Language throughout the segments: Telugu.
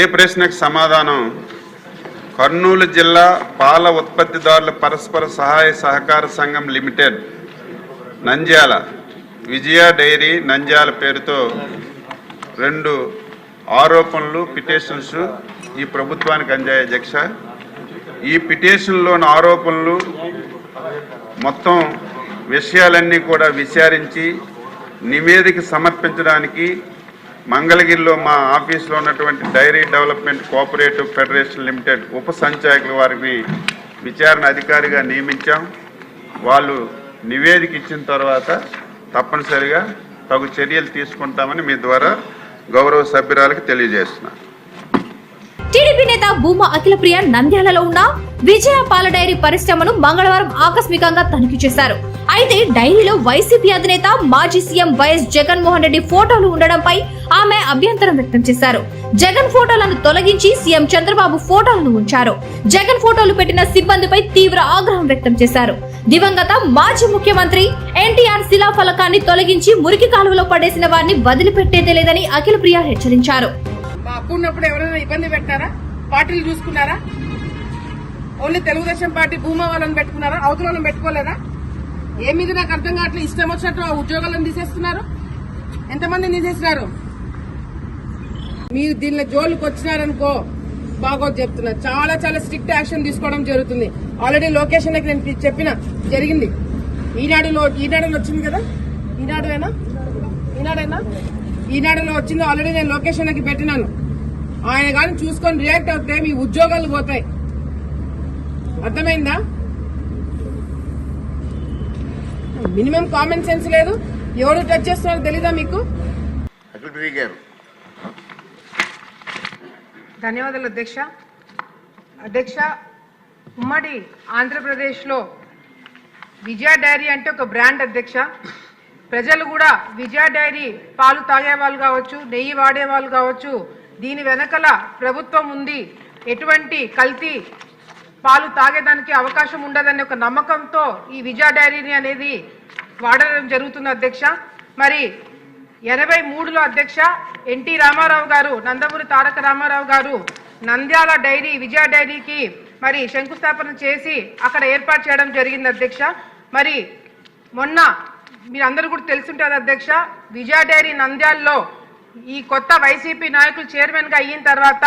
ఏ ప్రశ్నకు సమాధానం? కర్నూలు జిల్లా పాల ఉత్పత్తిదారుల పరస్పర సహాయ సహకార సంఘం లిమిటెడ్ నంద్యాల. విజయ డైరీ నంద్యాల పేరుతో రెండు ఆరోపణలు పిటిషన్స్ ఈ ప్రభుత్వానికి అందాయి అధ్యక్ష. ఈ పిటిషన్లోని ఆరోపణలు మొత్తం విషయాలన్నీ కూడా విచారించి నివేదిక సమర్పించడానికి మంగళగిరిలో మా ఆఫీస్లో ఉన్నటువంటి dairy development cooperative federation limited ఉప సంచాయకుల వారిని విచారణ అధికారిగా నియమించాం. వాళ్ళు నివేదిక ఇచ్చిన తర్వాత తప్పనిసరిగా తగు చర్యలు తీసుకుంటామని మీ ద్వారా గౌరవ సభ్యురాలకు తెలియజేస్తున్నాను. టీడీపీ నేత భూమా అఖిలప్రియ నంద్యాలలో ఉన్న విజయ పాల డైరీ పరిశ్రమను మంగళవారం ఆకస్మికంగా తనిఖీ చేశారు. అయితే డైరీలో వైసీపీ అధినేత మాజీ సీఎం వైఎస్ జగన్మోహన్ రెడ్డి ఫోటోలు ఉండడంపై ఆమె అభ్యంతరం వ్యక్తం చేశారు. జగన్ ఫోటోలను తొలగించి సీఎం చంద్రబాబు ఫోటోలను ఉంచారు. జగన్ ఫోటోలు పెట్టిన సిబ్బందిపై తీవ్ర ఆగ్రహం వ్యక్తం చేశారు. దివంగత మాజీ ముఖ్యమంత్రి ఎన్టీఆర్ శిలాఫలకాన్ని తొలగించి మురికి కాలువలో పడేసిన వారిని వదిలిపెట్టేదే లేదని అఖిలప్రియ హెచ్చరించారు. అప్పు ఉన్నప్పుడు ఎవరైనా ఇబ్బంది పెట్టారా పార్టీలు చూసుకున్నారా? ఓన్లీ తెలుగుదేశం పార్టీ భూమా వాళ్ళని పెట్టుకున్నారా? అవతల వాళ్ళని పెట్టుకోలేదా? ఏమిది నాకు అర్థం కావట్లేదు. ఇష్టం వచ్చినట్టు ఆ ఉద్యోగాలను తీసేస్తున్నారు? ఎంతమంది తీసేస్తున్నారు మీరు దీనిలో జోలికి వచ్చినారనుకో బాగోదు చెప్తున్నా. చాలా చాలా స్ట్రిక్ట్ యాక్షన్ తీసుకోవడం జరుగుతుంది. ఆల్రెడీ లొకేషన్ నేను చెప్పిన జరిగింది. ఈనాడులో ఈనాడులో వచ్చింది కదా? ఈనాడువేనా? ఈనాడేనా? ఈనాడులో వచ్చింది ఆల్రెడీ నేను లొకేషన్కి పెట్టినాను. ఆయన కానీ చూసుకొని రియాక్ట్ అవుతే మీ ఉద్యోగాలు పోతాయి. అర్థమైందా? మినిమం కామన్ సెన్స్ లేదు. ఎవరు టచ్ చేస్తున్నారో తెలీదా మీకు? ధన్యవాదాలు అధ్యక్ష. అధ్యక్ష ఉమ్మడి ఆంధ్రప్రదేశ్లో విజయ డైరీ అంటే ఒక బ్రాండ్ అధ్యక్ష. ప్రజలు కూడా విజయ డైరీ పాలు తాగే వాళ్ళు కావచ్చు నెయ్యి వాడే వాళ్ళు కావచ్చు దీని వెనకల ప్రభుత్వం ఉంది. ఎటువంటి కల్తీ పాలు తాగేదానికి అవకాశం ఉండదనే ఒక నమ్మకంతో ఈ విజయ డైరీని అనేది వాడడం జరుగుతుంది అధ్యక్ష. మరి ఎనభై మూడులో అధ్యక్ష ఎన్టీ రామారావు గారు నందమూరి తారక రామారావు గారు నంద్యాల డైరీ విజయ డైరీకి మరి శంకుస్థాపన చేసి అక్కడ ఏర్పాటు చేయడం జరిగింది అధ్యక్ష. మరి మొన్న మీరందరూ కూడా తెలుసుంటారు అధ్యక్ష. విజయ డైరీ నంద్యాలలో ఈ కొత్త వైసీపీ నాయకులు చైర్మన్గా అయిన తర్వాత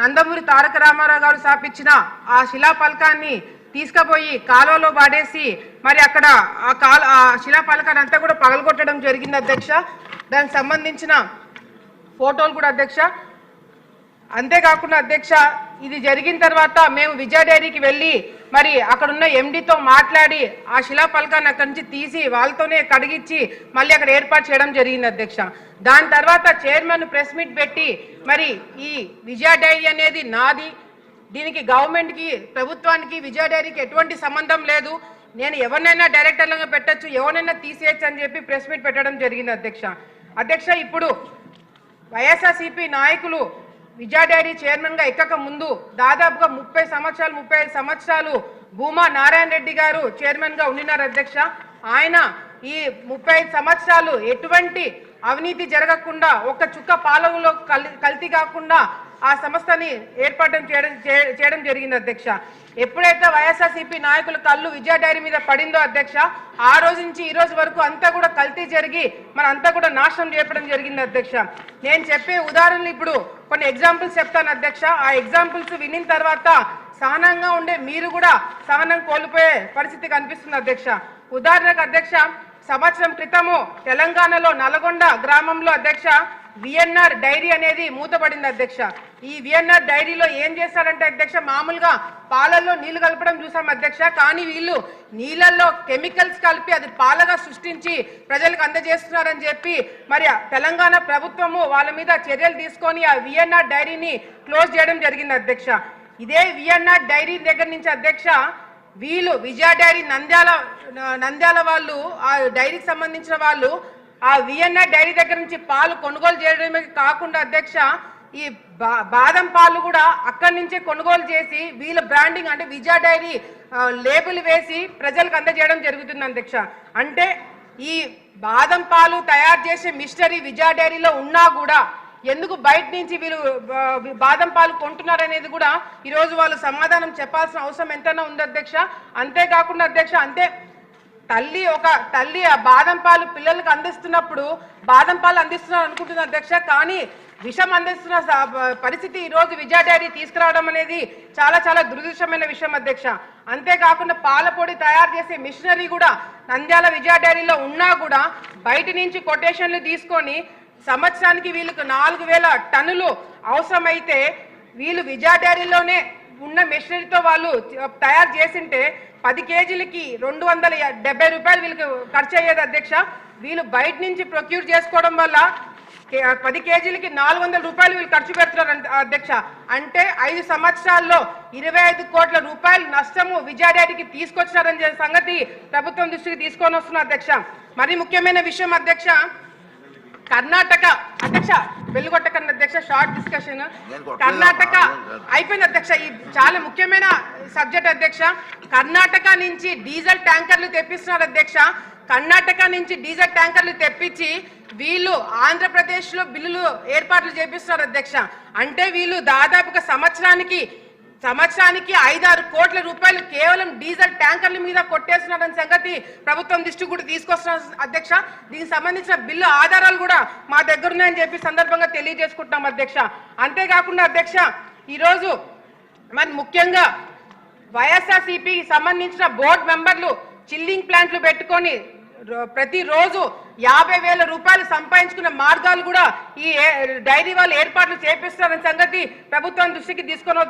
నందమూరి తారక రామారావు గారు స్థాపించిన ఆ శిలాఫలకాన్ని తీసుకుపోయి కాలువలో పాడేసి మరి అక్కడ ఆ కాల ఆ శిలాఫలకాన్ని అంతా కూడా పగలగొట్టడం జరిగింది అధ్యక్ష. దానికి సంబంధించిన ఫోటోలు కూడా అధ్యక్ష. అంతేకాకుండా అధ్యక్ష ఇది జరిగిన తర్వాత మేము విజయ డైరీకి వెళ్ళి మరి అక్కడున్న ఎండితో మాట్లాడి ఆ శిలాఫలకాన్ని అక్కడి నుంచి తీసి వాళ్ళతోనే కడిగిచ్చి మళ్ళీ అక్కడ ఏర్పాటు చేయడం జరిగింది అధ్యక్ష. దాని తర్వాత చైర్మన్ ప్రెస్ మీట్ పెట్టి మరి ఈ విజయ డైరీ అనేది నాది. దీనికి గవర్నమెంట్కి ప్రభుత్వానికి విజయ డైరీకి ఎటువంటి సంబంధం లేదు. నేను ఎవరినైనా డైరెక్టర్లుగా పెట్టొచ్చు ఎవరినైనా తీసేయచ్చు అని చెప్పి ప్రెస్ మీట్ పెట్టడం జరిగింది అధ్యక్ష. అధ్యక్ష ఇప్పుడు వైఎస్ఆర్సీపీ నాయకులు విజయ డాడీ చైర్మన్గా ఎక్కక ముందు దాదాపుగా ముప్పై సంవత్సరాలు ముప్పై ఐదు సంవత్సరాలు భూమా నారాయణ రెడ్డి గారు చైర్మన్గా ఉండినారు అధ్యక్ష. ఆయన ఈ ముప్పై ఐదు సంవత్సరాలు ఎటువంటి అవినీతి జరగకుండా ఒక్క చుక్క పాలనలో కల్ కల్తీ కాకుండా ఆ సంస్థని ఏర్పాటు చేయడం చే- చేయడం జరిగింది అధ్యక్ష. ఎప్పుడైతే వైఎస్ఆర్సీపీ నాయకుల కళ్ళు విజయ డైరీ మీద పడిందో అధ్యక్ష ఆ రోజు నుంచి ఈ రోజు వరకు అంతా కూడా కల్తీ జరిగి మన అంతా కూడా నాశనం చేయడం జరిగింది అధ్యక్ష. నేను చెప్పే ఉదాహరణలు ఇప్పుడు కొన్ని ఎగ్జాంపుల్స్ చెప్తాను అధ్యక్ష. ఆ ఎగ్జాంపుల్స్ వినిన తర్వాత సహనంగా ఉండే మీరు కూడా సహనం కోల్పోయే పరిస్థితి కనిపిస్తుంది అధ్యక్ష. ఉదాహరణకు అధ్యక్ష సంవత్సరం క్రితము తెలంగాణలో నల్గొండ గ్రామంలో అధ్యక్ష విఎన్ఆర్ డైరీ అనేది మూతపడింది అధ్యక్ష. ఈ విఎన్ఆర్ డైరీలో ఏం చేస్తారంటే అధ్యక్ష మామూలుగా పాలల్లో నీళ్ళు కలపడం చూసాం అధ్యక్ష. కానీ వీళ్ళు నీళ్ళల్లో కెమికల్స్ కలిపి అది పాలగా సృష్టించి ప్రజలకు అందజేస్తున్నారని చెప్పి మరి తెలంగాణ ప్రభుత్వము వాళ్ళ మీద చర్యలు తీసుకొని ఆ విఎన్ఆర్ డైరీని క్లోజ్ చేయడం జరిగింది అధ్యక్ష. ఇదే విఎన్ఆర్ డైరీ దగ్గర నుంచి అధ్యక్ష వీళ్ళు విజయ డైరీ నంద్యాల నంద్యాల వాళ్ళు ఆ డైరీకి సంబంధించిన వాళ్ళు ఆ విఎన్ఆర్ డైరీ దగ్గర నుంచి పాలు కొనుగోలు చేయడమే కాకుండా అధ్యక్ష ఈ బాదం పాలు కూడా అక్కడి నుంచే కొనుగోలు చేసి వీళ్ళ బ్రాండింగ్ అంటే విజయ డైరీ లేబుల్ వేసి ప్రజలకు అందజేయడం జరుగుతుంది అధ్యక్ష. అంటే ఈ బాదం పాలు తయారు చేసే మిస్టరీ విజయ డైరీలో ఉన్నా కూడా ఎందుకు బయట నుంచి వీళ్ళు బాదం పాలు కొంటున్నారు అనేది కూడా ఈరోజు వాళ్ళు సమాధానం చెప్పాల్సిన అవసరం ఎంతైనా ఉంది అధ్యక్ష. అంతేకాకుండా అధ్యక్ష అంతే తల్లి ఒక తల్లి ఆ బాదం పాలు పిల్లలకు అందిస్తున్నప్పుడు బాదం పాలు అందిస్తున్నారు అనుకుంటుంది అధ్యక్ష కానీ విషం అందిస్తున్న పరిస్థితి ఈ రోజు విజయ డైరీ తీసుకురావడం అనేది చాలా చాలా దురదృష్టమైన విషయం అధ్యక్ష. అంతేకాకుండా పాల పొడి తయారు చేసే మిషనరీ కూడా నంద్యాల విజయ డైరీలో ఉన్నా కూడా బయట నుంచి కొటేషన్లు తీసుకొని సంవత్సరానికి వీళ్ళకు నాలుగు వేల టన్నులు అవసరమైతే వీళ్ళు విజయ డైరీలోనే ఉన్న మెషినరీతో వాళ్ళు తయారు చేసింటే పది కేజీలకి రెండు వందల డెబ్బై రూపాయలు వీళ్ళకి ఖర్చు అయ్యేది అధ్యక్ష. వీళ్ళు బయట నుంచి ప్రొక్యూర్ చేసుకోవడం వల్ల పది కేజీలకి నాలుగు వందల రూపాయలు వీళ్ళు ఖర్చు పెడుతున్నారు అధ్యక్ష. అంటే ఐదు సంవత్సరాల్లో ఇరవై ఐదు కోట్ల రూపాయలు నష్టము విజయ తీసుకొచ్చినారని సంగతి ప్రభుత్వం దృష్టికి తీసుకొని వస్తున్నారు అధ్యక్ష. మరి ముఖ్యమైన విషయం అధ్యక్ష కర్ణాటక అధ్యక్ష వెలుగొట్టకన్న అధ్యక్ష షార్ట్ డిస్కషన్ కర్ణాటక. అయిపోయింది అధ్యక్ష. ఈ చాలా ముఖ్యమైన సబ్జెక్ట్ అధ్యక్ష. కర్ణాటక నుంచి డీజిల్ ట్యాంకర్లు తెప్పిస్తున్నారు అధ్యక్ష. కర్ణాటక నుంచి డీజిల్ ట్యాంకర్లు తెప్పించి వీళ్ళు ఆంధ్రప్రదేశ్లో బిల్లులు ఏర్పాట్లు చేపిస్తున్నారు అధ్యక్ష. అంటే వీళ్ళు దాదాపుగా సంవత్సరానికి సంవత్సరానికి ఐదారు కోట్ల రూపాయలు కేవలం డీజిల్ ట్యాంకర్ల మీద కొట్టేస్తున్నారన్న సంగతి ప్రభుత్వం దృష్టి కూడా తీసుకొస్తున్న అధ్యక్ష. దీనికి సంబంధించిన బిల్లు ఆధారాలు కూడా మా దగ్గర ఉన్నాయని చెప్పి సందర్భంగా తెలియజేసుకుంటున్నాం అధ్యక్ష. అంతేకాకుండా అధ్యక్ష ఈరోజు మరి ముఖ్యంగా వైఎస్ఆర్సీపీకి సంబంధించిన బోర్డు మెంబర్లు చిల్లింగ్ ప్లాంట్లు పెట్టుకొని ప్రతిరోజు యాభై వేల రూపాయలు సంపాదించుకున్న మార్గాలు కూడా ఈ ఏ- డైరీ వాళ్ళు ఏర్పాట్లు చేపిస్తారనే సంగతి ప్రభుత్వం దృష్టికి తీసుకొని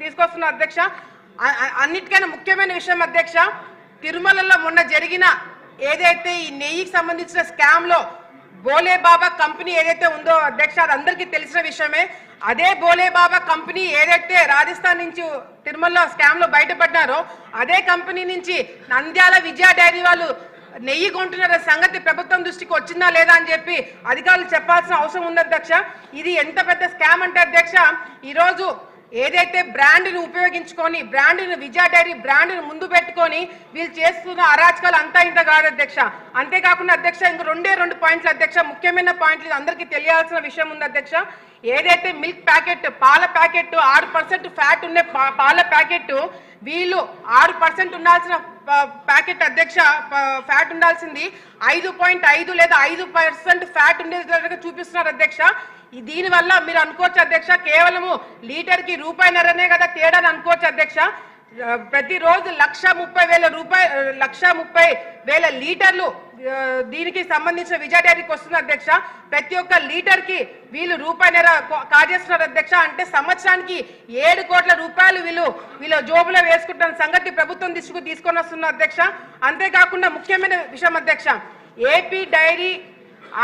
తీసుకొస్తున్న అధ్యక్ష. అన్నిటికైనా ముఖ్యమైన విషయం అధ్యక్ష తిరుమలలో మొన్న జరిగిన ఏదైతే ఈ నెయ్యికి సంబంధించిన స్కామ్లో బోలే బాబా కంపెనీ ఏదైతే ఉందో అధ్యక్ష అది అందరికీ తెలిసిన విషయమే. అదే బోలే బాబా కంపెనీ ఏదైతే రాజస్థాన్ నుంచి తిరుమలలో స్కామ్లో బయటపడ్డారో అదే కంపెనీ నుంచి నంద్యాల విజయ డైరీ వాళ్ళు నెయ్యి కొంటున్నార సంగతి ప్రభుత్వం దృష్టికి వచ్చిందా లేదా అని చెప్పి అధికారులు చెప్పాల్సిన అవసరం ఉంది అధ్యక్ష. ఇది ఎంత పెద్ద స్కామ్ అంటే అధ్యక్ష ఈరోజు ఏదైతే బ్రాండ్ను ఉపయోగించుకొని బ్రాండ్ను విజయ డైరీ బ్రాండ్ను ముందు పెట్టుకొని వీళ్ళు చేస్తున్న అరాచకాలు అంతా ఇంత కాదు అధ్యక్ష. అంతేకాకుండా అధ్యక్ష ఇంక రెండే రెండు పాయింట్లు అధ్యక్ష. ముఖ్యమైన పాయింట్లు అందరికీ తెలియాల్సిన విషయం ఉంది అధ్యక్ష. ఏదైతే మిల్క్ ప్యాకెట్ పాల ప్యాకెట్ ఆరు పర్సెంట్ ఫ్యాట్ ఉండే పాల ప్యాకెట్ వీళ్ళు ఆరు పర్సెంట్ ఉండాల్సిన ప్యాకెట్ అధ్యక్ష ఫ్యాట్ ఉండాల్సింది. ఐదు పాయింట్ ఐదు లేదా ఐదు పర్సెంట్ ఫ్యాట్ ఉండేటట్టుగా చూపిస్తున్నారు అధ్యక్ష. దీనివల్ల మీరు అనుకోవచ్చు అధ్యక్ష కేవలము లీటర్కి రూపాయినరనే రూపాయిన్నరనే కదా తేడా అని అనుకోవచ్చు అధ్యక్ష. ప్రతిరోజు లక్ష ముప్పై వేల రూపాయ లక్ష ముప్పై వేల లీటర్లు దీనికి సంబంధించిన విజయ డైరీకి వస్తుంది అధ్యక్ష. ప్రతి ఒక్క లీటర్కి వీళ్ళు రూపాయిన్నర కాజేస్తున్నారు అధ్యక్ష. అంటే సంవత్సరానికి ఏడు కోట్ల రూపాయలు వీళ్ళు వీళ్ళ జోబులో వేసుకుంటున్న సంగతి ప్రభుత్వం దృష్టికి తీసుకొని వస్తున్న అధ్యక్ష. అంతేకాకుండా ముఖ్యమైన విషయం అధ్యక్ష. AP dairy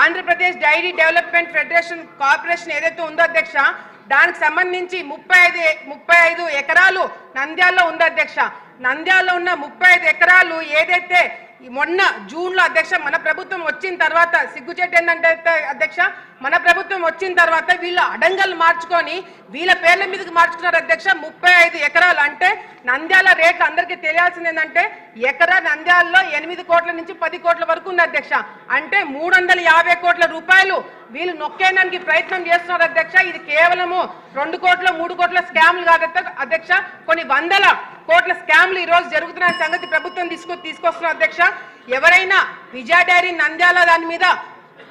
Andhra Pradesh dairy development federation corporation ఏదైతే ఉందో అధ్యక్ష దానికి సంబంధించి ముప్పై ఐదు ముప్పై ఐదు ఎకరాలు నంద్యాలలో ఉంది అధ్యక్ష. నంద్యాలలో ఉన్న ముప్పై ఐదు ఎకరాలు ఏదైతే మొన్న జూన్లో అధ్యక్ష మన ప్రభుత్వం వచ్చిన తర్వాత సిగ్గుచేటు ఏంటంటే అధ్యక్ష? మన ప్రభుత్వం వచ్చిన తర్వాత వీళ్ళు అడంగలు మార్చుకొని వీళ్ళ పేర్ల మీదకి మార్చుకున్నారు అధ్యక్ష. ముప్పై ఐదు ఎకరాలు అంటే నంద్యాల రేట్లు అందరికీ తెలియాల్సింది ఏంటంటే ఎకరా నంద్యాలలో ఎనిమిది కోట్ల నుంచి పది కోట్ల వరకు ఉంది అధ్యక్ష. అంటే మూడు వందల యాభై కోట్ల రూపాయలు వీళ్ళు నొక్కేయడానికి ప్రయత్నం చేస్తున్నారు అధ్యక్ష. ఇది కేవలము రెండు కోట్ల మూడు కోట్ల స్కామ్లు కాదు అధ్యక్ష. కొన్ని వందల కోట్ల స్కామ్లు ఈ రోజు జరుగుతున్న సంగతి ప్రభుత్వం తీసుకు తీసుకొస్తున్న అధ్యక్ష. ఎవరైనా విజయ డైరీ నంద్యాల దాని మీద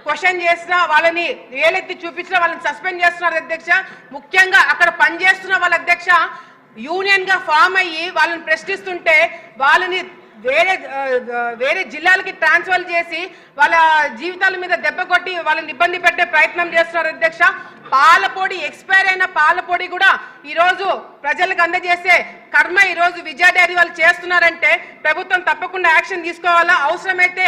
క్వశ్చన్ చేసినా వాళ్ళని వేలెత్తి చూపించినా వాళ్ళని సస్పెండ్ చేస్తున్నారు అధ్యక్ష. ముఖ్యంగా అక్కడ పనిచేస్తున్న వాళ్ళ అధ్యక్ష యూనియన్గా ఫామ్ అయ్యి వాళ్ళని ప్రశ్నిస్తుంటే వాళ్ళని వేరే వేరే జిల్లాలకి ట్రాన్స్ఫర్ చేసి వాళ్ళ జీవితాల మీద దెబ్బ కొట్టి వాళ్ళని ఇబ్బంది పెట్టే ప్రయత్నం చేస్తున్నారు అధ్యక్ష. పాలపొడి ఎక్స్పైర్ అయిన పాలపొడి కూడా ఈరోజు ప్రజలకు అందజేసే కర్మ ఈరోజు విజయ డైరీ వాళ్ళు చేస్తున్నారంటే ప్రభుత్వం తప్పకుండా యాక్షన్ తీసుకోవాలా? అవసరమైతే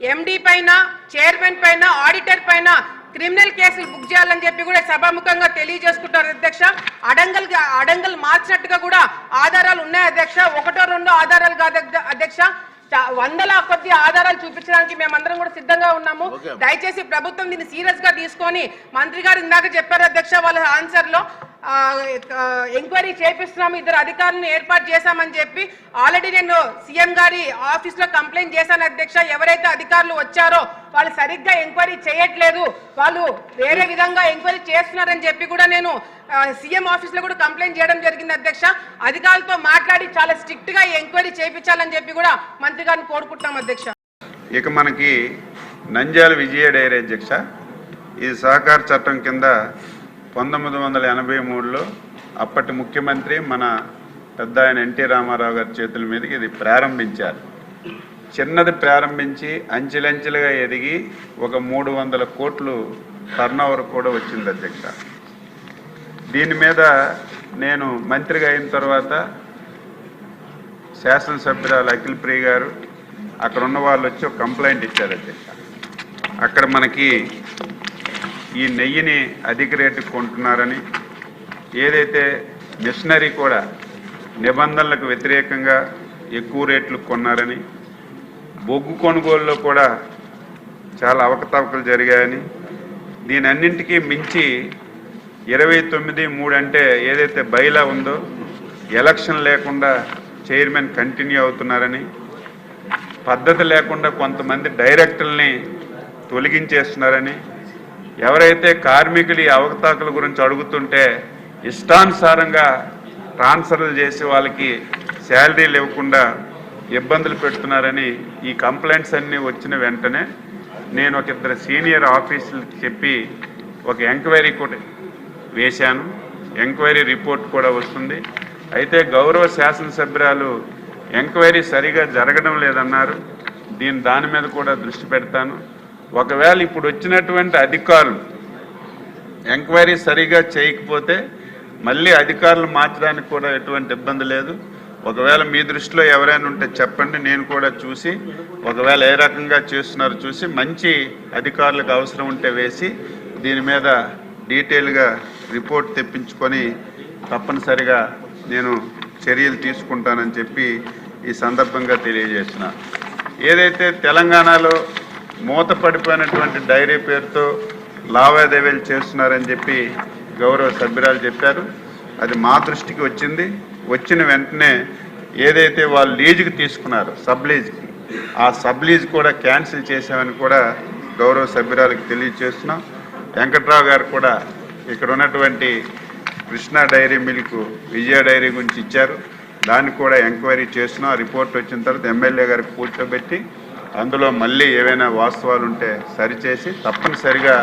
ఎండి పైన చైర్మన్ పైన ఆడిటర్ పైన క్రిమినల్ కేసులు బుక్ చేయాలని చెప్పి కూడా సభాముఖంగా తెలియజేసుకుంటారు అధ్యక్ష. అడంగల్ అడంగల్ మార్చినట్టుగా కూడా ఆధారాలు ఉన్నాయి అధ్యక్ష. ఒకటో రెండో ఆధారాలు కాదు అధ్య- అధ్యక్ష. వందల కొద్ది ఆధారాలు చూపించడానికి మేమందరం కూడా సిద్ధంగా ఉన్నాము. దయచేసి ప్రభుత్వం దీన్ని సీరియస్గా తీసుకొని మంత్రి గారు ఇందాక చెప్పారు అధ్యక్ష వాళ్ళ ఆన్సర్లో ఎంక్వైరీ చేపిస్తున్నాము ఇద్దరు అధికారులను ఏర్పాటు చేశామని చెప్పి ఆల్రెడీ నేను సీఎం గారి ఆఫీస్లో కంప్లైంట్ చేశాను అధ్యక్ష. ఎవరైతే అధికారులు వచ్చారో వాళ్ళు సరిగ్గా ఎంక్వైరీ చేయట్లేదు. వాళ్ళు వేరే విధంగా ఎంక్వైరీ చేస్తున్నారని చెప్పి కూడా నేను సీఎం ఆఫీస్లో కూడా కంప్లైంట్ చేయడం జరిగింది అధ్యక్ష. అధికారులతో మాట్లాడి చాలా స్ట్రిక్ట్గా ఎంక్వైరీ చేయించాలని చెప్పి కూడా మంత్రి గారిని కోరుకుంటున్నాం అధ్యక్ష. ఇక మనకి నంజాల విజయ డైరీ అధ్యక్ష. ఈ సహకార చట్టం కింద పంతొమ్మిది వందల ఎనభై మూడులో అప్పటి ముఖ్యమంత్రి మన పెద్ద ఆయన ఎన్టీ రామారావు గారి చేతుల మీదకి ఇది ప్రారంభించారు. చిన్నది ప్రారంభించి అంచెలంచెలుగా ఎదిగి ఒక మూడు వందల కోట్లు టర్నోవర్ కూడా వచ్చింది అధ్యక్ష. దీని మీద నేను మంత్రిగా అయిన తర్వాత శాసనసభ్యురాలు అఖిల్ ప్రియ గారు అక్కడ ఉన్న వాళ్ళు వచ్చి ఒక కంప్లైంట్ ఇచ్చారు అధ్యక్ష. అక్కడ మనకి ఈ నెయ్యిని అధిక రేటుకు కొంటున్నారని ఏదైతే మిషనరీ కూడా నిబంధనలకు వ్యతిరేకంగా ఎక్కువ రేట్లు కొన్నారని బొగ్గు కొనుగోలులో కూడా చాలా అవకతవకలు జరిగాయని దీని అన్నింటికీ మించి ఇరవై తొమ్మిది మూడు అంటే ఏదైతే బైలా ఉందో ఎలక్షన్ లేకుండా చైర్మన్ కంటిన్యూ అవుతున్నారని పద్ధతి లేకుండా కొంతమంది డైరెక్టర్ని తొలగించేస్తున్నారని ఎవరైతే కార్మికులు ఈ అవకతవకల గురించి అడుగుతుంటే ఇష్టానుసారంగా ట్రాన్స్ఫర్లు చేసి వాళ్ళకి శాలరీలు ఇవ్వకుండా ఇబ్బందులు పెడుతున్నారని ఈ కంప్లైంట్స్ అన్నీ వచ్చిన వెంటనే నేను ఒక ఇద్దరు సీనియర్ ఆఫీసులకు చెప్పి ఒక ఎంక్వైరీ కూడా వేశాను. ఎంక్వైరీ రిపోర్ట్ కూడా వస్తుంది. అయితే గౌరవ శాసనసభ్యురాలు ఎంక్వైరీ సరిగా జరగడం లేదన్నారు. దీని దాని మీద కూడా దృష్టి పెడతాను. ఒకవేళ ఇప్పుడు వచ్చినటువంటి అధికారులు ఎంక్వైరీ సరిగా చేయకపోతే మళ్ళీ అధికారులు మార్చడానికి కూడా ఎటువంటి ఇబ్బంది లేదు. ఒకవేళ మీ దృష్టిలో ఎవరైనా ఉంటే చెప్పండి నేను కూడా చూసి ఒకవేళ ఏ రకంగా చేస్తున్నారో చూసి మంచి అధికారులకు అవసరం ఉంటే వేసి దీని మీద డీటెయిల్గా రిపోర్ట్ తెప్పించుకొని తప్పనిసరిగా నేను చర్యలు తీసుకుంటానని చెప్పి ఈ సందర్భంగా తెలియజేసిన ఏదైతే తెలంగాణలో మూతపడిపోయినటువంటి డైరీ పేరుతో లావాదేవీలు చేస్తున్నారని చెప్పి గౌరవ సభ్యురాలు చెప్పారు. అది మా దృష్టికి వచ్చింది. వచ్చిన వెంటనే ఏదైతే వాళ్ళు లీజుకి తీసుకున్నారో సబ్ లీజ్కి ఆ సబ్ లీజ్ కూడా క్యాన్సిల్ చేశామని కూడా గౌరవ సభ్యురాలకు తెలియజేస్తున్నాం. వెంకట్రావు గారు కూడా ఇక్కడ ఉన్నటువంటి Krishna dairy milk Vijaya dairy గురించి ఇచ్చారు. దాన్ని కూడా ఎంక్వైరీ చేస్తున్నాం. ఆ రిపోర్ట్ వచ్చిన తర్వాత ఎమ్మెల్యే గారికి కూర్చోబెట్టి అందులో మళ్ళీ ఏవైనా వాస్తవాలు ఉంటే సరిచేసి తప్పనిసరిగా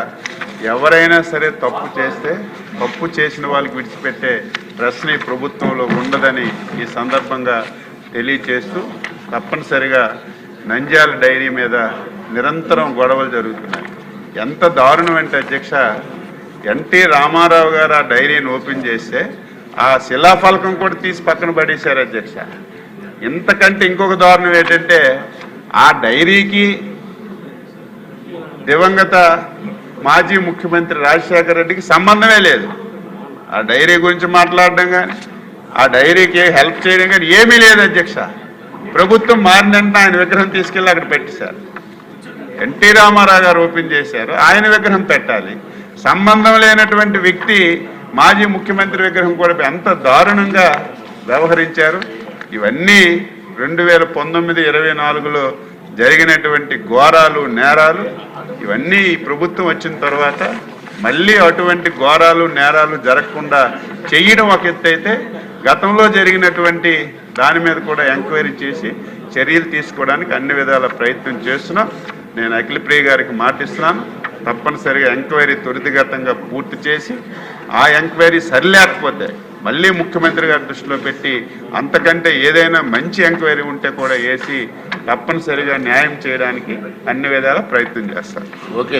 ఎవరైనా సరే తప్పు చేస్తే తప్పు చేసిన వాళ్ళకి విడిచిపెట్టే ప్రశ్న ఈ ప్రభుత్వంలో ఉండదని ఈ సందర్భంగా తెలియచేస్తూ తప్పనిసరిగా నంజాల డైరీ మీద నిరంతరం గొడవలు జరుగుతున్నాయి. ఎంత దారుణం అంటే అధ్యక్ష ఎన్టీ రామారావు గారు ఆ డైరీని ఓపెన్ చేస్తే ఆ శిలాఫలకం కూడా తీసి పక్కన పడేశారు అధ్యక్ష. ఇంతకంటే ఇంకొక దారుణం ఏంటంటే ఆ డైరీకి దివంగత మాజీ ముఖ్యమంత్రి రాజశేఖర రెడ్డికి సంబంధమే లేదు. ఆ డైరీ గురించి మాట్లాడడం కానీ ఆ డైరీకి హెల్ప్ చేయడం కానీ ఏమీ లేదు అధ్యక్ష. ప్రభుత్వం మారినంటే ఆయన విగ్రహం తీసుకెళ్ళి అక్కడ పెట్టేశారు. ఎన్టీ రామారావు గారు ఓపెన్ చేశారు ఆయన విగ్రహం పెట్టాలి. సంబంధం లేనటువంటి వ్యక్తి మాజీ ముఖ్యమంత్రి విగ్రహం కూడా ఎంత దారుణంగా వ్యవహరించారు. ఇవన్నీ రెండు వేల పంతొమ్మిది ఇరవై నాలుగులో జరిగినటువంటి ఘోరాలు నేరాలు ఇవన్నీ ప్రభుత్వం వచ్చిన తర్వాత మళ్ళీ అటువంటి ఘోరాలు నేరాలు జరగకుండా చేయడం ఒక ఎత్తైతే గతంలో జరిగినటువంటి దాని మీద కూడా ఎంక్వైరీ చేసి చర్యలు తీసుకోవడానికి అన్ని విధాల ప్రయత్నం చేస్తున్నాం. నేను అఖిలప్రియ గారికి మాటిస్తున్నాను. తప్పనిసరిగా ఎంక్వైరీ త్వరితగతంగా పూర్తి చేసి ఆ ఎంక్వైరీ సరిలేకపోతే మళ్ళీ ముఖ్యమంత్రి గారి దృష్టిలో పెట్టి అంతకంటే ఏదైనా మంచి ఎంక్వైరీ ఉంటే కూడా వేసి తప్పనిసరిగా న్యాయం చేయడానికి అన్ని విధాల ప్రయత్నం చేస్తారు. ఓకే.